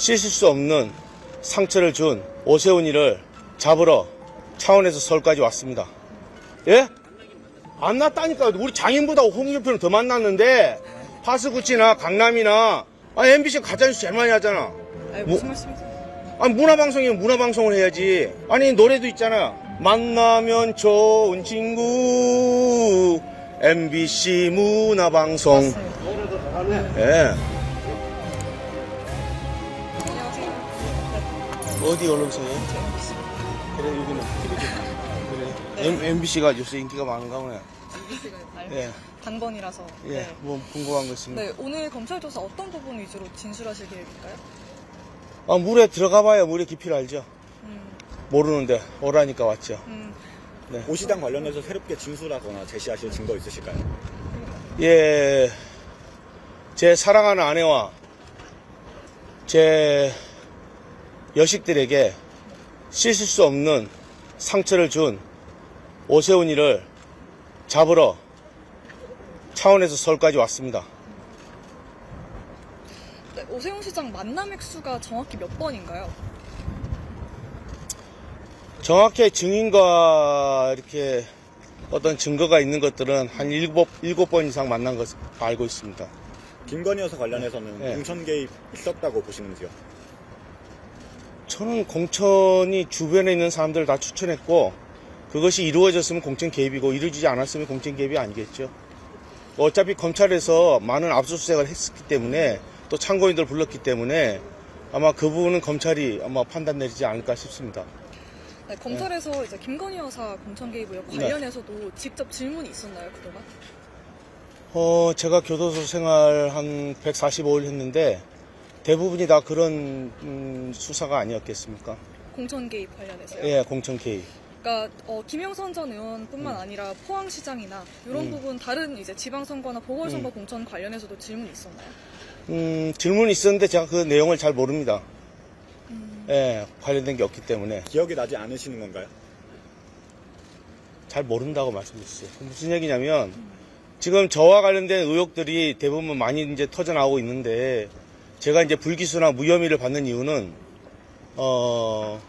씻을 수 없는 상처를 준 오세훈이를 잡으러 차원에서 서울까지 왔습니다. 예? 안 났다니까. 우리 장인보다 홍준표는 더 만났는데 파스구치나 강남이나 아, MBC 가짜뉴스 제일 많이 하잖아. 아니, 뭐- 무슨 말씀이세요? 아니 문화방송이면 문화방송을 해야지. 아니 노래도 있잖아. 만나면 좋은 친구 MBC 문화방송. 예. 어디 언론사예요? 그래 여기는 TV죠. 그래. M, MBC가 요새 인기가 많은가 보네. MBC가 알 예. 단번이라서. 예. 네. 뭐 궁금한 거 있습니다. 네, 오늘 검찰 조사 어떤 부분 위주로 진술하실 계획인가요? 아 물에 들어가 봐야 물의 깊이를 알죠. 음, 모르는데 오라니까 왔죠. 음, 오시당 관련해서 새롭게 진술하거나 제시하실 증거 있으실까요? 예. 제 사랑하는 아내와 제 여식들에게 씻을 수 없는 상처를 준 오세훈이를 잡으러 차원에서 서울까지 왔습니다. 네, 오세훈 시장 만남 횟수가 정확히 몇 번인가요? 정확히 증인과 이렇게 어떤 증거가 있는 것들은 한 일곱, 일곱 번 이상 만난 것을 알고 있습니다. 김건희 여사 관련해서는 네. 공천 개입 있었다고 보시는지요? 저는 공천이 주변에 있는 사람들을 다 추천했고 그것이 이루어졌으면 공천 개입이고 이루어지지 않았으면 공천 개입이 아니겠죠. 어차피 검찰에서 많은 압수수색을 했기 때문에 또 참고인들 불렀기 때문에 아마 그 부분은 검찰이 아마 판단 내리지 않을까 싶습니다. 네, 검찰에서 이제 김건희 여사 공천 개입 의혹 네. 관련해서도 직접 질문이 있었나요, 그동안? 어, 제가 교도소 생활 한 145일 했는데 대부분이 다 그런 음, 수사가 아니었겠습니까? 공천 개입 관련해서요? 예, 공천 개입. 그러니까 어, 김영선 전 의원뿐만 아니라 포항시장이나 이런 음. 부분 다른 이제 지방선거나 보궐선거 공천 관련해서도 질문이 있었나요? 음, 질문이 있었는데 제가 그 내용을 잘 모릅니다. 예, 관련된 게 없기 때문에 기억이 나지 않으시는 건가요? 잘 모른다고 말씀드렸어요. 무슨 얘기냐면 지금 저와 관련된 의혹들이 대부분 많이 이제 터져 나오고 있는데 제가 이제 불기소나 무혐의를 받는 이유는 어,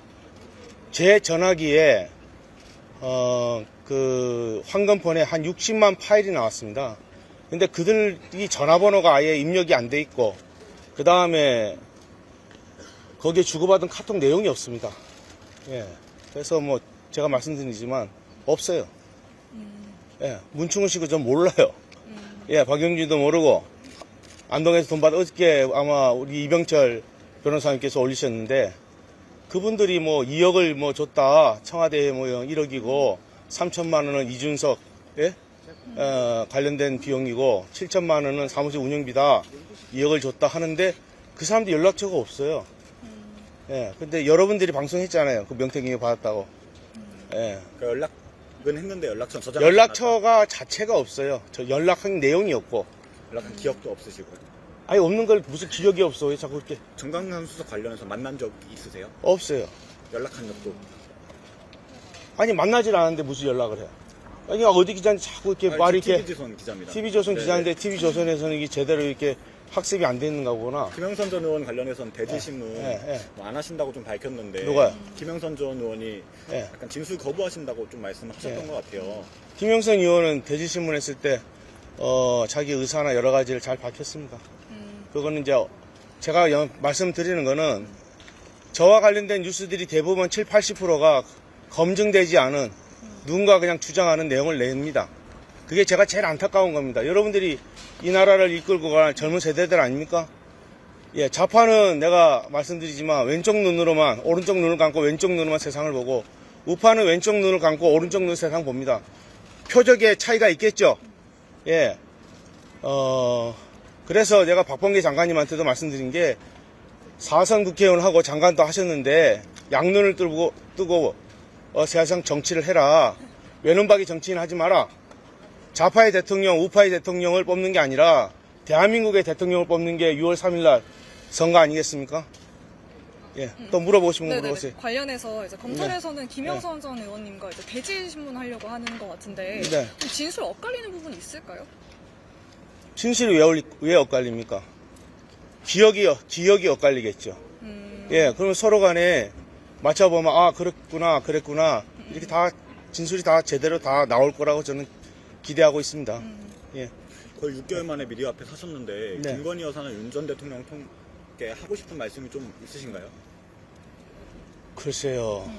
제 전화기에 어, 그 황금폰에 한 60만 파일이 나왔습니다. 근데 그들이 전화번호가 아예 입력이 안 돼 있고 그 다음에 거기에 주고받은 카톡 내용이 없습니다. 예. 그래서 뭐 제가 말씀드리지만 없어요. 예. 문충은 씨고 전 몰라요. 예. 박영진도 모르고 안동에서 돈 받아 어저께 아마 우리 이병철 변호사님께서 올리셨는데 그분들이 뭐 2억을 뭐 줬다 청와대에 뭐 1억이고 3천만 원은 이준석 예? 어, 관련된 비용이고 7천만 원은 사무실 운영비다 2억을 줬다 하는데 그 사람들 연락처가 없어요. 예. 근데 여러분들이 방송했잖아요. 그 명태경이 받았다고. 예. 그 연락은 했는데 연락처는 저장 연락처가 자체가 없어요. 저 연락한 내용이 없고. 연락한 기억도 없으시고요. 아니 없는 걸 무슨 기억이 없어. 왜 자꾸 이렇게 정강남 수석 관련해서 만난 적 있으세요? 없어요. 연락한 적도 아니 만나질 않았는데 무슨 연락을 해요. 아니 어디 기자인지 자꾸 이렇게 말이 이렇게 TV조선 기자입니다. TV조선 네, 기자인데 네. TV조선에서는 이게 제대로 이렇게 학습이 안 되는가 보구나. 김영선 전 의원 관련해서는 대지신문 예, 예. 뭐안 하신다고 좀 밝혔는데 누가요? 김영선 전 의원이 예. 약간 진술 거부하신다고 좀 말씀하셨던 예. 것 같아요. 김영선 의원은 대지신문 했을 때 어, 자기 의사나 여러 가지를 잘 밝혔습니다. 음, 그거는 이제 제가 여- 말씀드리는 거는 저와 관련된 뉴스들이 대부분 7, 80%가 검증되지 않은 누군가 그냥 주장하는 내용을 냅니다. 그게 제가 제일 안타까운 겁니다. 여러분들이 이 나라를 이끌고 가는 젊은 세대들 아닙니까? 예, 좌파는 내가 말씀드리지만 왼쪽 눈으로만, 오른쪽 눈을 감고 왼쪽 눈으로만 세상을 보고 우파는 왼쪽 눈을 감고 오른쪽 눈 세상 봅니다. 표적의 차이가 있겠죠? 예. 어, 그래서 제가 박범계 장관님한테도 말씀드린 게 사선 국회의원하고 장관도 하셨는데 양눈을 뜨고, 뜨고 어, 세상 정치를 해라. 외눈박이 정치인 하지 마라. 좌파의 대통령, 우파의 대통령을 뽑는 게 아니라 대한민국의 대통령을 뽑는 게 6월 3일 날 선거 아니겠습니까? 예. 또 물어보고 싶은 거 네네네. 물어보세요. 관련해서 이제 검찰에서는 김영선 전 의원님과 이제 대지 신문 하려고 하는 것 같은데 네. 좀 진술 엇갈리는 부분이 있을까요? 진실이 왜, 올리- 왜 엇갈립니까? 기억이, 기억이 엇갈리겠죠. 음, 예, 그러면 서로 간에 맞춰보면, 아, 그랬구나, 그랬구나. 이렇게 다, 진술이 다 제대로 다 나올 거라고 저는 기대하고 있습니다. 음. 예. 거의 6개월 만에 미디어 앞에 서셨는데 네. 김건희 여사는 윤 전 대통령 통 께 하고 싶은 말씀이 좀 있으신가요? 글쎄요.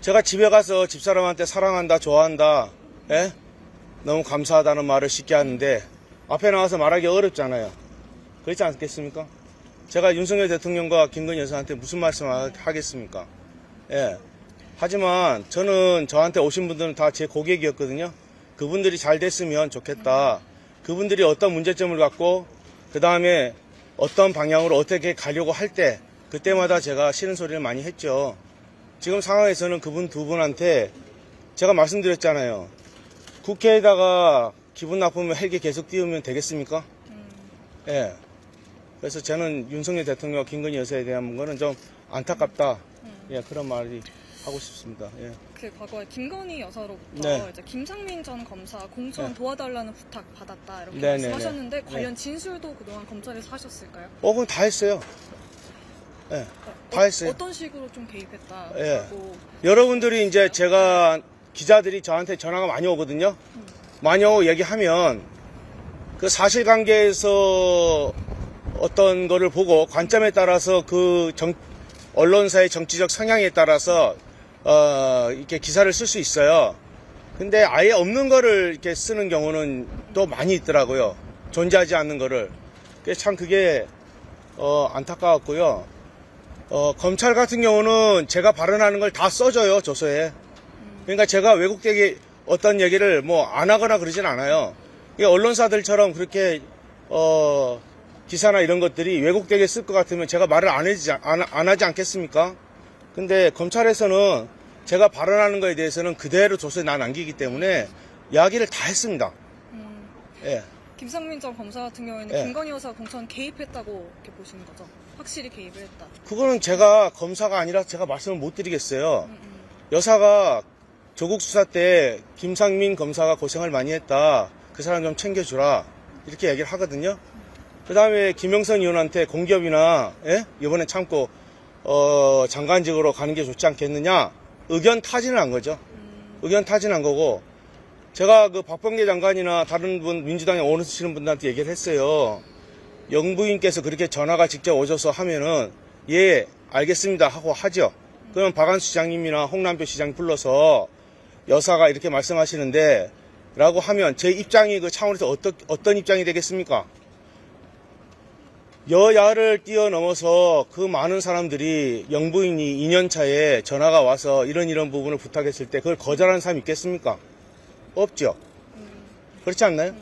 제가 집에 가서 집사람한테 사랑한다, 좋아한다, 예? 너무 감사하다는 말을 쉽게 하는데, 앞에 나와서 말하기 어렵잖아요. 그렇지 않겠습니까? 제가 윤석열 대통령과 김건희 여사한테 무슨 말씀 하겠습니까? 예. 하지만 저는 저한테 오신 분들은 다 제 고객이었거든요. 그분들이 잘 됐으면 좋겠다. 그분들이 어떤 문제점을 갖고, 그 다음에 어떤 방향으로 어떻게 가려고 할 때, 그때마다 제가 싫은 소리를 많이 했죠. 지금 상황에서는 그분 두 분한테 제가 말씀드렸잖아요. 국회에다가 기분 나쁘면 헬기 계속 띄우면 되겠습니까? 예. 그래서 저는 윤석열 대통령과 김건희 여사에 대한 거는 좀 안타깝다. 예, 그런 말이 하고 싶습니다. 예. 그 과거에 김건희 여사로부터 네. 이제 김상민 전 검사 공천 네. 도와달라는 부탁 받았다 이렇게 네, 네, 말씀하셨는데 네. 관련 진술도 그동안 검찰에서 하셨을까요? 어, 그럼 다 했어요. 예, 다 했어요. 어떤 식으로 좀 개입했다. 예. 고 여러분들이 이제 제가 기자들이 저한테 전화가 많이 오거든요. 많이 오고 얘기하면 그 사실관계에서 어떤 거를 보고 관점에 따라서 그 정- 언론사의 정치적 성향에 따라서 어, 이렇게 기사를 쓸 수 있어요. 근데 아예 없는 거를 이렇게 쓰는 경우는 또 많이 있더라고요. 존재하지 않는 거를. 참 그게 어, 안타까웠고요. 어, 검찰 같은 경우는 제가 발언하는 걸 다 써줘요, 조서에. 그러니까 제가 왜곡되게 어떤 얘기를 뭐 안 하거나 그러진 않아요. 언론사들처럼 그렇게, 어, 기사나 이런 것들이 왜곡되게 쓸 것 같으면 제가 말을 안 하지, 안, 안 하지 않겠습니까? 근데 검찰에서는 제가 발언하는 거에 대해서는 그대로 조서에 나 남기기 때문에 이야기를 다 했습니다. 음, 예. 김상민 전 검사 같은 경우에는 예. 김건희 여사 공천 개입했다고 이렇게 보시는 거죠. 확실히 개입을 했다. 그거는 제가 검사가 아니라 제가 말씀을 못 드리겠어요. 음, 음. 여사가 조국 수사 때 김상민 검사가 고생을 많이 했다. 그 사람 좀 챙겨주라. 이렇게 얘기를 하거든요. 그 다음에 김영선 의원한테 공기업이나, 예? 이번에 참고, 어, 장관직으로 가는 게 좋지 않겠느냐. 의견 타진을 한 거죠. 의견 타진한 거고, 제가 그 박범계 장관이나 다른 분, 민주당에 오시는 분들한테 얘기를 했어요. 영부인께서 그렇게 전화가 직접 오셔서 하면은, 예, 알겠습니다. 하고 하죠. 그럼 박한수 시장님이나 홍남표 시장 불러서 여사가 이렇게 말씀하시는데 라고 하면 제 입장이 그 차원에서 어떤, 어떤 입장이 되겠습니까? 여야를 뛰어넘어서 그 많은 사람들이 영부인이 2년 차에 전화가 와서 이런 이런 부분을 부탁했을 때 그걸 거절하는 사람이 있겠습니까? 없죠. 그렇지 않나요?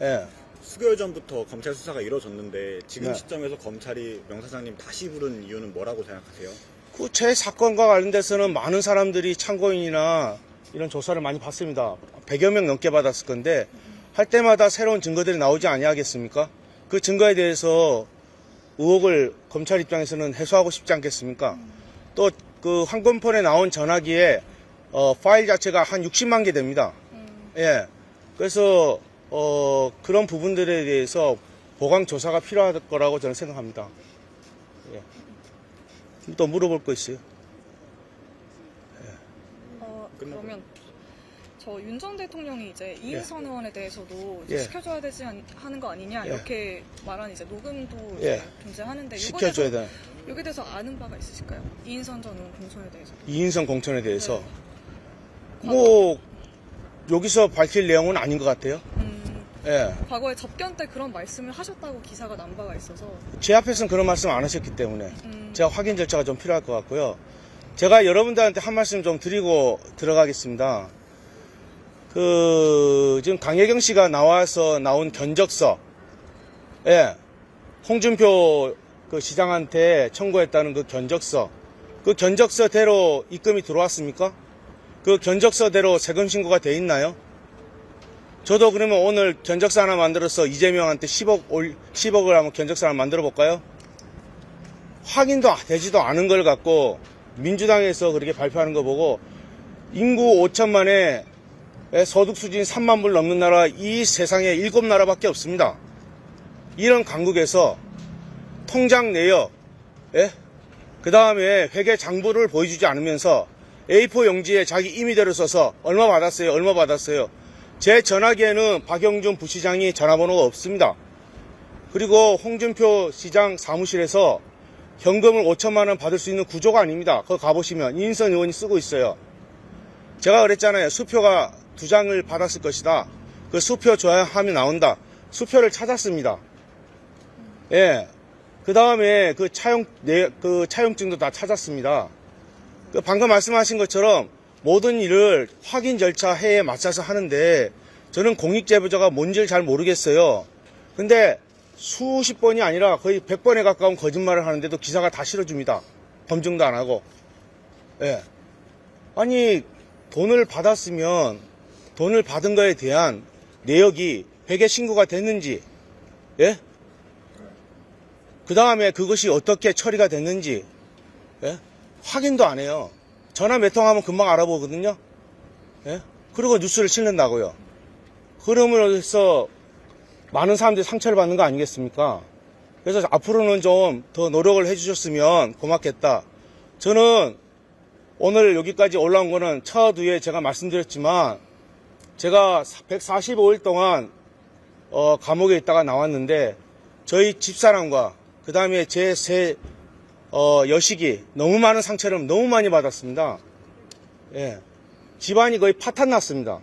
예. 수개월 전부터 검찰 수사가 이루어졌는데 지금 네. 시점에서 검찰이 명 사장님 다시 부른 이유는 뭐라고 생각하세요? 그 제 사건과 관련돼서는 많은 사람들이 참고인이나 이런 조사를 많이 받습니다. 100여 명 넘게 받았을 건데 할 때마다 새로운 증거들이 나오지 아니하겠습니까? 그 증거에 대해서 의혹을 검찰 입장에서는 해소하고 싶지 않겠습니까? 또 그 황금폰에 나온 전화기에 어, 파일 자체가 한 60만 개 됩니다. 예. 그래서 어, 그런 부분들에 대해서 보강 조사가 필요할 거라고 저는 생각합니다. 예. 또 물어볼 거 있어요? 어. 그러면 저 윤 전 대통령이 이제 이인선 의원에 대해서도 이제 예. 시켜줘야 되지 않- 하는 거 아니냐 예. 이렇게 말한 이제 녹음도 예. 이제 존재하는데 요거에 시켜줘야 대해서, 돼. 여기에 대해서 아는 바가 있으실까요? 이인선 전 의원 공천에 대해서. 이인성 공천에 대해서. 네. 뭐, 여기서 밝힐 내용은 아닌 것 같아요. 음, 예. 과거에 접견 때 그런 말씀을 하셨다고 기사가 난 바가 있어서 제 앞에서는 그런 말씀 안 하셨기 때문에 음, 제가 확인 절차가 좀 필요할 것 같고요. 제가 여러분들한테 한 말씀 좀 드리고 들어가겠습니다. 그, 지금 강혜경 씨가 나와서 나온 견적서, 예, 홍준표 그 시장한테 청구했다는 그 견적서, 그 견적서대로 입금이 들어왔습니까? 그 견적서대로 세금 신고가 돼 있나요? 저도 그러면 오늘 견적서 하나 만들어서 이재명한테 10억 올, 10억을 한번 견적서 하나 만들어 볼까요? 확인도 되지도 않은 걸 갖고 민주당에서 그렇게 발표하는 거 보고 인구 5천만에 소득 수준 3만 불 넘는 나라 이 세상에 일곱 나라밖에 없습니다. 이런 강국에서 통장 내역 예? 그 다음에 회계 장부를 보여주지 않으면서 A4 용지에 자기 임의대로 써서 얼마 받았어요? 얼마 받았어요? 제 전화기에는 박영준 부시장이 전화번호가 없습니다. 그리고 홍준표 시장 사무실에서 현금을 5천만 원 받을 수 있는 구조가 아닙니다. 거기 가보시면 이인선 의원이 쓰고 있어요. 제가 그랬잖아요. 수표가 두 장을 받았을 것이다. 그 수표 줘야 하면 나온다. 수표를 찾았습니다. 예. 그 다음에 그 차용, 내, 그 차용증도 다 찾았습니다. 그 방금 말씀하신 것처럼 모든 일을 확인 절차 해에 맞춰서 하는데 저는 공익제보자가 뭔지를 잘 모르겠어요. 근데 수십 번이 아니라 거의 100번에 가까운 거짓말을 하는데도 기사가 다 실어줍니다. 검증도 안 하고. 예. 아니, 돈을 받았으면 돈을 받은 거에 대한 내역이 회계 신고가 됐는지, 예? 그 다음에 그것이 어떻게 처리가 됐는지, 예? 확인도 안 해요. 전화 몇 통 하면 금방 알아보거든요. 예? 그리고 뉴스를 실는다고요. 해서 많은 사람들이 상처를 받는 거 아니겠습니까? 그래서 앞으로는 좀 더 노력을 해주셨으면 고맙겠다. 저는 오늘 여기까지 올라온 거는 첫 후에 제가 말씀드렸지만 제가 145일 동안 어, 감옥에 있다가 나왔는데 저희 집사람과 그 다음에 제세 어, 여식이 너무 많은 상처를 너무 많이 받았습니다. 예. 집안이 거의 파탄 났습니다.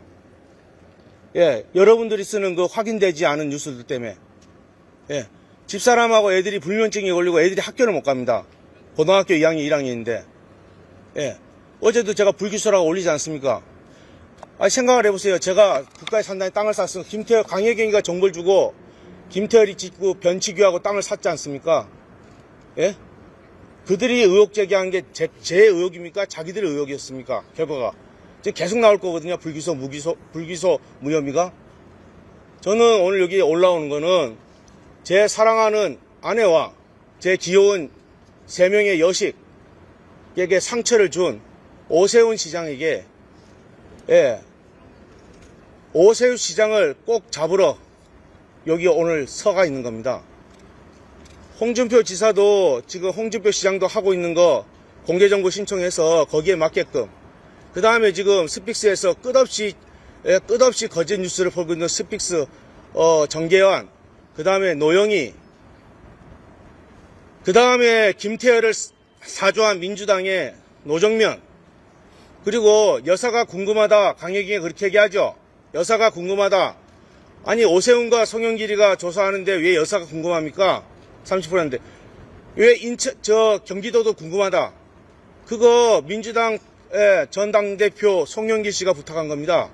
예. 여러분들이 쓰는 그 확인되지 않은 뉴스들 때문에. 예. 집사람하고 애들이 불면증이 걸리고 애들이 학교를 못 갑니다. 고등학교 2학년, 1학년인데. 예. 어제도 제가 불기소라고 올리지 않습니까? 아 생각을 해보세요. 제가 국가의 산단에 땅을 샀으면 김태열, 강혜경이가 정보를 주고 김태열이 짓고 변치규하고 땅을 샀지 않습니까? 예? 그들이 의혹 제기한 게제 의혹입니까? 자기들의 의혹이었습니까? 결과가. 지금 계속 나올 거거든요. 불기소, 무기소, 불기소, 무혐의가. 저는 오늘 여기 올라오는 거는 제 사랑하는 아내와 제 귀여운 세 명의 여식에게 상처를 준 오세훈 시장에게 예, 오세훈 시장을 꼭 잡으러 여기 오늘 서가 있는 겁니다. 홍준표 지사도 지금 홍준표 시장도 하고 있는 거 공개정보 신청해서 거기에 맞게끔 그 다음에 지금 스픽스에서 끝없이 예, 끝없이 거짓 뉴스를 풀고 있는 스픽스 어, 정계환 그 다음에 노영희 그 다음에 김태열을 사주한 민주당의 노정면 그리고 여사가 궁금하다 강혜경이 그렇게 얘기하죠. 여사가 궁금하다. 아니 오세훈과 송영길이가 조사하는데 왜 여사가 궁금합니까? 30%인데. 왜 인천 저 경기도도 궁금하다. 그거 민주당 의 전당대표 송영길 씨가 부탁한 겁니다.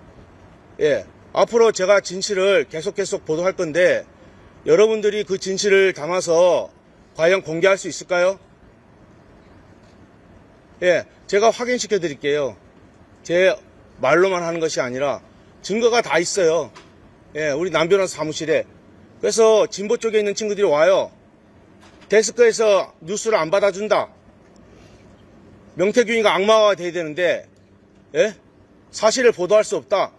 예. 앞으로 제가 진실을 계속 계속 보도할 건데 여러분들이 그 진실을 담아서 과연 공개할 수 있을까요? 예, 제가 확인시켜 드릴게요. 제 말로만 하는 것이 아니라 증거가 다 있어요. 예, 우리 남변호사 사무실에. 그래서 진보 쪽에 있는 친구들이 와요. 데스크에서 뉴스를 안 받아준다. 명태균이가 악마가 돼야 되는데, 예? 사실을 보도할 수 없다.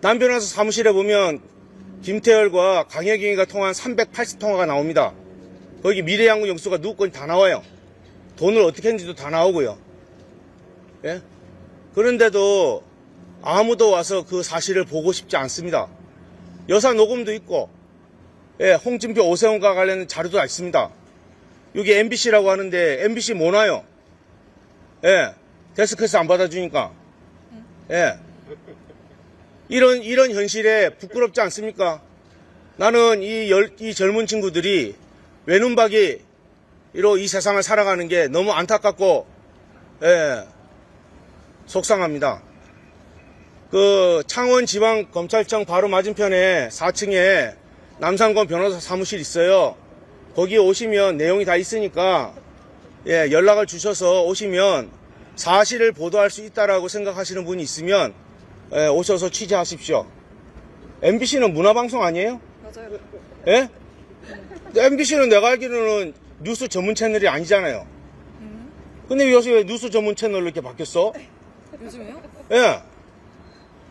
남변호사 사무실에 보면 김태열과 강혜경이가 통한 380통화가 나옵니다. 거기 미래양구 영수가 누구 건지 다 나와요. 돈을 어떻게 했는지도 다 나오고요. 예? 그런데도 아무도 와서 그 사실을 보고 싶지 않습니다. 여사 녹음도 있고, 예, 홍준표 오세훈과 관련된 자료도 다 있습니다. 여기 MBC라고 하는데 MBC 뭐 나요? 예, 데스크에서 안 받아주니까. 예. 이런, 이런 현실에 부끄럽지 않습니까? 나는 이, 열, 이 젊은 친구들이 외눈박이, 이로 이 세상을 살아가는 게 너무 안타깝고, 예, 속상합니다. 그 창원 지방 검찰청 바로 맞은편에 4층에 남상권 변호사 사무실 있어요. 거기 오시면 내용이 다 있으니까 예, 연락을 주셔서 오시면 사실을 보도할 수 있다라고 생각하시는 분이 있으면 예, 오셔서 취재하십시오. MBC는 문화방송 아니에요? 맞아요. 예? MBC는 내가 알기로는 뉴스 전문 채널이 아니잖아요. 근데 요새 왜 뉴스 전문 채널로 이렇게 바뀌었어? 요즘에요? 예.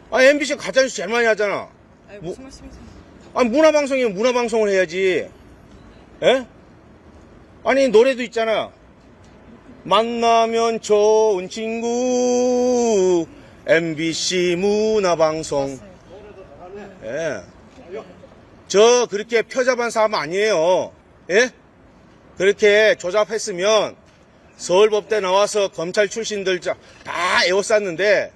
아, MBC 가짜뉴스 제일 많이 하잖아. 아니, 뭐- 무슨 말씀이세요? 아, 문화방송이면 문화방송을 해야지. 예? 아니, 노래도 있잖아. 만나면 좋은 친구, MBC 문화방송. 예. 저 그렇게 표잡은 사람 아니에요. 예? 그렇게 조잡했으면 서울법대 나와서 검찰 출신들 자- 다 에워쌌는데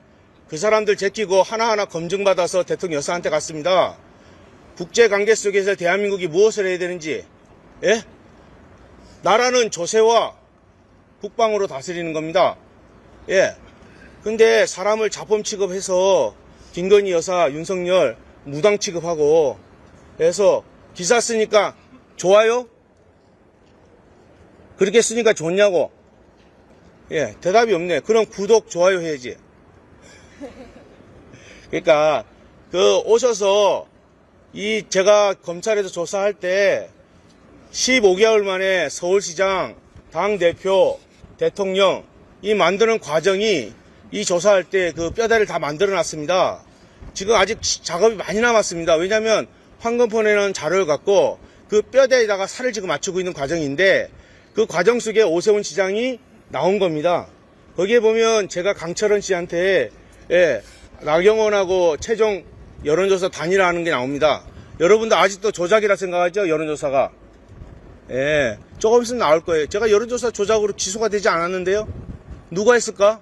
그 사람들 제끼고 하나하나 검증받아서 대통령 여사한테 갔습니다. 국제관계 속에서 대한민국이 무엇을 해야 되는지, 예? 나라는 조세와 국방으로 다스리는 겁니다. 예. 근데 사람을 자범 취급해서 김건희 여사, 윤석열 무당 취급하고 해서 기사 쓰니까 좋아요? 그렇게 쓰니까 좋냐고? 예, 대답이 없네. 그럼 구독, 좋아요 해야지. 그러니까 그 오셔서 이 제가 검찰에서 조사할 때 15개월 만에 서울시장, 당대표, 대통령 이 만드는 과정이 이 조사할 때 그 뼈대를 다 만들어 놨습니다. 지금 아직 시- 작업이 많이 남았습니다. 왜냐하면 황금폰에는 자료를 갖고 그 뼈대에다가 살을 지금 맞추고 있는 과정인데 그 과정 속에 오세훈 시장이 나온 겁니다. 거기에 보면 제가 강철원 씨한테 예, 나경원하고 최종 여론조사 단일화하는 게 나옵니다. 여러분들 아직도 조작이라 생각하죠? 여론조사가. 예, 조금 있으면 나올 거예요. 제가 여론조사 조작으로 기소가 되지 않았는데요. 누가 했을까?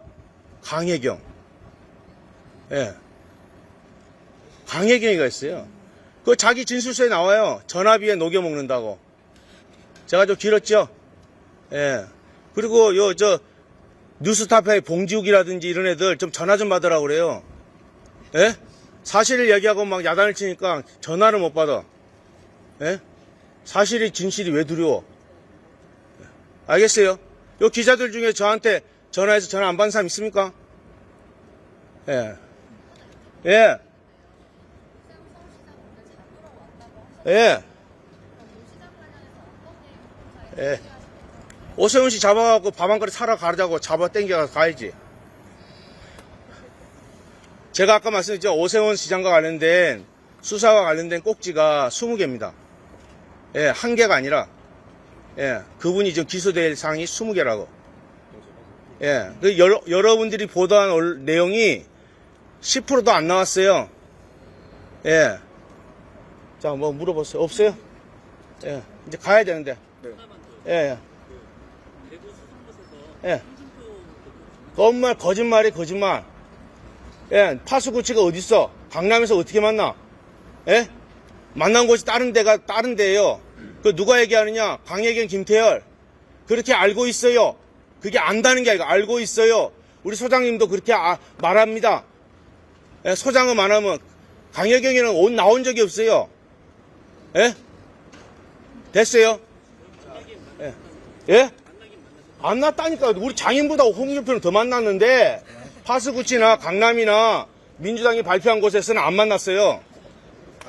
강혜경. 예. 강혜경이가 했어요. 그 자기 진술서에 나와요. 전화비에 녹여 먹는다고. 제가 좀 길었죠? 예. 그리고 요, 저, 뉴스타파의 봉지욱이라든지 이런 애들 좀 전화 좀 받으라 고 그래요. 예? 사실을 얘기하고 막 야단을 치니까 전화를 못 받아. 예? 사실이 진실이 왜 두려워? 알겠어요? 요 기자들 중에 저한테 전화해서 전화 안 받는 사람 있습니까? 예. 예. 예. 예. 오세훈 씨 잡아갖고 밥 한 그릇 사러 가자고 잡아 땡겨가 가야지. 제가 아까 말씀드렸죠. 오세훈 시장과 관련된 수사와 관련된 꼭지가 20개입니다. 예, 한 개가 아니라, 예, 그분이 지금 기소될 사항이 20개라고. 예, 그 여러, 여러분들이 보도한 얼- 내용이 10%도 안 나왔어요. 예. 자, 뭐 물어보세요. 없어요? 예, 이제 가야 되는데. 예, 예. 예. 거짓말, 거짓말이 거짓말. 예, 파수구치가 어딨어? 강남에서 어떻게 만나? 예? 만난 곳이 다른 데가 다른 데예요. 그 누가 얘기하느냐? 강혜경, 김태열 그렇게 알고 있어요. 그게 안다는 게 아니고 알고 있어요. 우리 소장님도 그렇게 아- 말합니다. 예, 소장은 안 하면 강혜경이는 옷 나온 적이 없어요. 예? 됐어요? 예? 예? 안 났다니까. 우리 장인보다 홍준표는 더 만났는데 파스구치나 강남이나 민주당이 발표한 곳에서는 안 만났어요.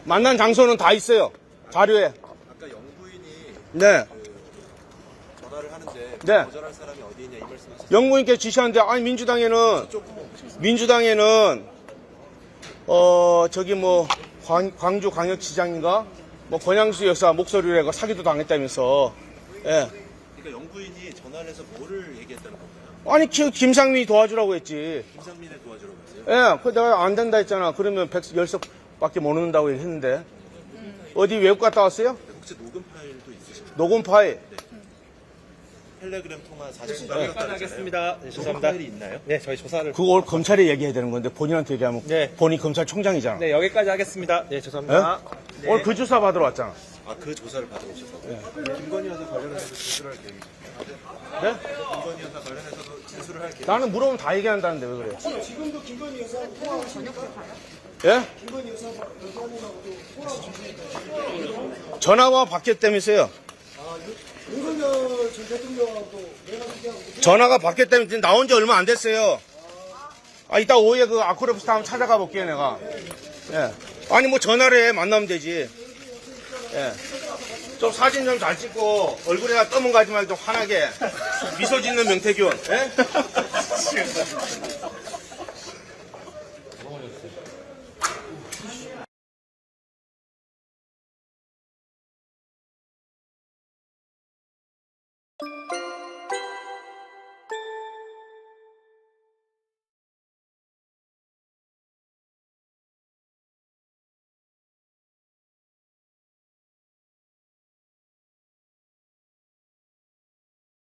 만난 장소는 다 있어요. 자료에. 아까 영부인이 네. 전화를 하는데 네. 거절할 사람이 어디 있냐 이 말씀하셨어요. 영부인께 지시하는데 아니 민주당에는 민주당에는 어 저기 뭐 광, 주 광역시장인가 뭐 권양수 여사 목소리로 해가 사기도 당했다면서 예 그러니까 영부인이 전화를 해서 뭐를 얘기했다는 건가요? 아니 기- 김상민이 도와주라고 했지 김상민을 도와주라고 했어요? 예, 그 내가 안 된다 했잖아. 그러면 110석밖에 못 넣는다고 했는데. 어디 외국 갔다 왔어요? 혹시 녹음 파일도 있으신가요? 녹음 파일. 텔레그램 통화 40분 네, 여기까지 하겠습니다. 네, 죄송합니다. 파일이 있나요? 네, 저희 조사를. 그거 오늘 검찰에 얘기해야 되는 건데 본인한테 얘기하면 네. 본인 검찰총장이잖아. 네, 여기까지 하겠습니다. 네, 죄송합니다. 예? 오늘 그 조사 받으러 왔잖아. 아 그 조사를 오셔서 김건희 여사 관련해서 진술할 계획이십니까? 네? 김건희 여사 관련해서도 진술을 할 계획. 나는 물어보면 다 얘기한다는데 왜 그래요? 지금도 김건희 여사 예? 전화가 바뀌었 다면서요? 전화가 바뀌었 다면 지금 나온 지 얼마 안 됐어요. 아, 이따 오후에 그 아쿠레프스타 한번 찾아가 볼게요, 내가. 예. 아니, 뭐 전화를 해, 만나면 되지. 예. 좀 사진 좀 잘 찍고, 얼굴에다 떠문 가지 말고 좀 환하게. 미소 짓는 명태균. 예?